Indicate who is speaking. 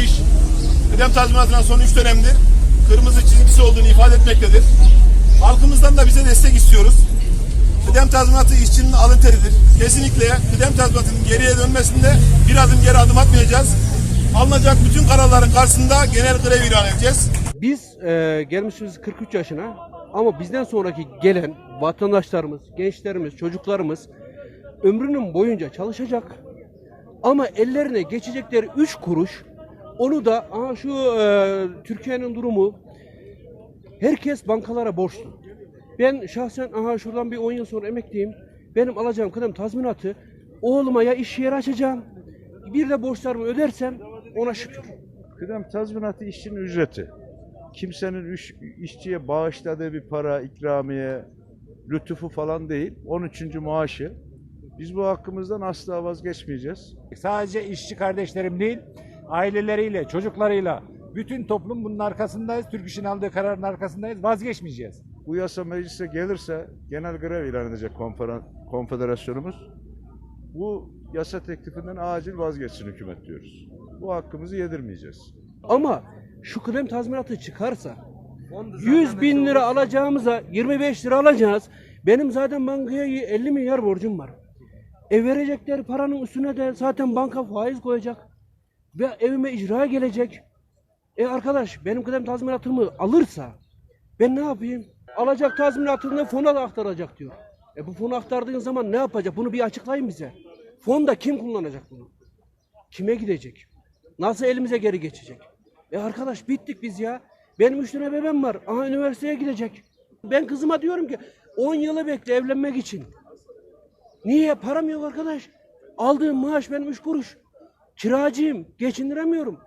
Speaker 1: iş kıdem tazminatından son üç dönemdir kırmızı çizgisi olduğunu ifade etmektedir. Halkımızdan da bize destek istiyoruz. Kıdem tazminatı işçinin alın teridir. Kesinlikle kıdem tazminatının geriye dönmesinde bir adım geri adım atmayacağız. Alınacak bütün kararların karşısında genel grev ilan edeceğiz.
Speaker 2: Biz e, gelmişiz 43 yaşına ama bizden sonraki gelen vatandaşlarımız, gençlerimiz, çocuklarımız ömrünün boyunca çalışacak. Ama ellerine geçecekleri 3 kuruş onu da aha şu e, Türkiye'nin durumu herkes bankalara borçlu. Ben şahsen aha şuradan bir 10 yıl sonra emekliyim. Benim alacağım kıdem tazminatı oğluma ya iş yeri açacağım bir de borçlarımı ödersem ona şükür.
Speaker 3: Kıdem tazminatı işçinin ücreti. Kimsenin iş, işçiye bağışladığı bir para, ikramiye, lütufu falan değil. 13. maaşı. Biz bu hakkımızdan asla vazgeçmeyeceğiz.
Speaker 4: Sadece işçi kardeşlerim değil, aileleriyle, çocuklarıyla bütün toplum bunun arkasındayız. Türk İş'in aldığı kararın arkasındayız. Vazgeçmeyeceğiz.
Speaker 3: Bu yasa meclise gelirse genel grev ilan edecek konfederasyonumuz. Bu yasa teklifinden acil vazgeçsin hükümet diyoruz. Bu hakkımızı yedirmeyeceğiz.
Speaker 2: Ama şu kıdem tazminatı çıkarsa 100 bin lira alacağımıza 25 lira alacağız. Benim zaten bankaya 50 milyar borcum var. E verecekleri paranın üstüne de zaten banka faiz koyacak. Ve evime icra gelecek. E arkadaş benim kıdem tazminatımı alırsa ben ne yapayım? Alacak tazminatını fona da aktaracak diyor. E bu fona aktardığın zaman ne yapacak? Bunu bir açıklayın bize. Fonda kim kullanacak bunu? Kime gidecek? Nasıl elimize geri geçecek? E arkadaş bittik biz ya. Benim üç tane bebem var. Aha üniversiteye gidecek. Ben kızıma diyorum ki 10 yılı bekle evlenmek için. Niye? Param yok arkadaş. Aldığım maaş benim üç kuruş. Kiracıyım. Geçindiremiyorum.